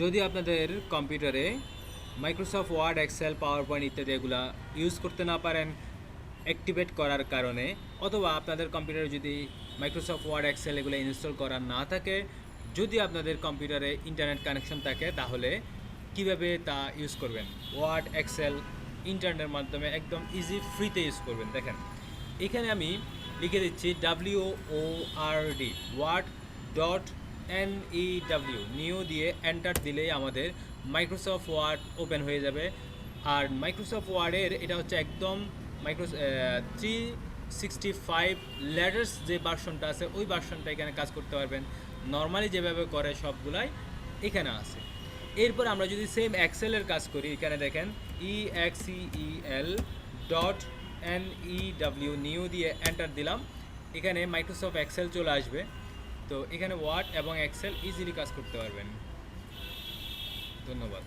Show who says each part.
Speaker 1: যদি আপনাদের কম্পিউটারে Microsoft word Excel power point ইত্যাদি এগুলা ইউজ করতে না পারেন অ্যাক্টিভেট করার কারণে, অথবা আপনাদের কম্পিউটারে যদি মাইক্রোসফট ওয়ার্ড এক্সেল এগুলো ইনস্টল করা না থাকে, যদি আপনাদের কম্পিউটারে ইন্টারনেট কানেকশন থাকে, তাহলে কীভাবে তা ইউজ করবেন? ওয়ার্ড এক্সেল ইন্টারনেটের মাধ্যমে একদম ইজি ফ্রিতে ইউজ করবেন। দেখেন, এখানে আমি লিখে দিচ্ছি W O R D word dot N E W new দিয়ে এন্টার দিলেই আমাদের মাইক্রোসফট ওয়ার্ড ওপেন হয়ে যাবে। আর মাইক্রোসফট ওয়ার্ডের এটা হচ্ছে একদম micro three sixty five letters যে ভার্সনটা আছে, ওই ভার্সনটা এখানে কাজ করতে পারবেন। নর্মালি যেভাবে করে সবগুলাই এখানে আছে। এরপর আমরা যদি সেম এক্সেলের কাজ করি, এখানে দেখেন E X E L dot N E W new দিয়ে এন্টার দিলাম। এখানে মাইক্রোসফট এক্সেল চলে আসবে। তো এখানে ওয়ার্ড এবং এক্সেল ইজিলি কাজ করতে পারবেন। ধন্যবাদ।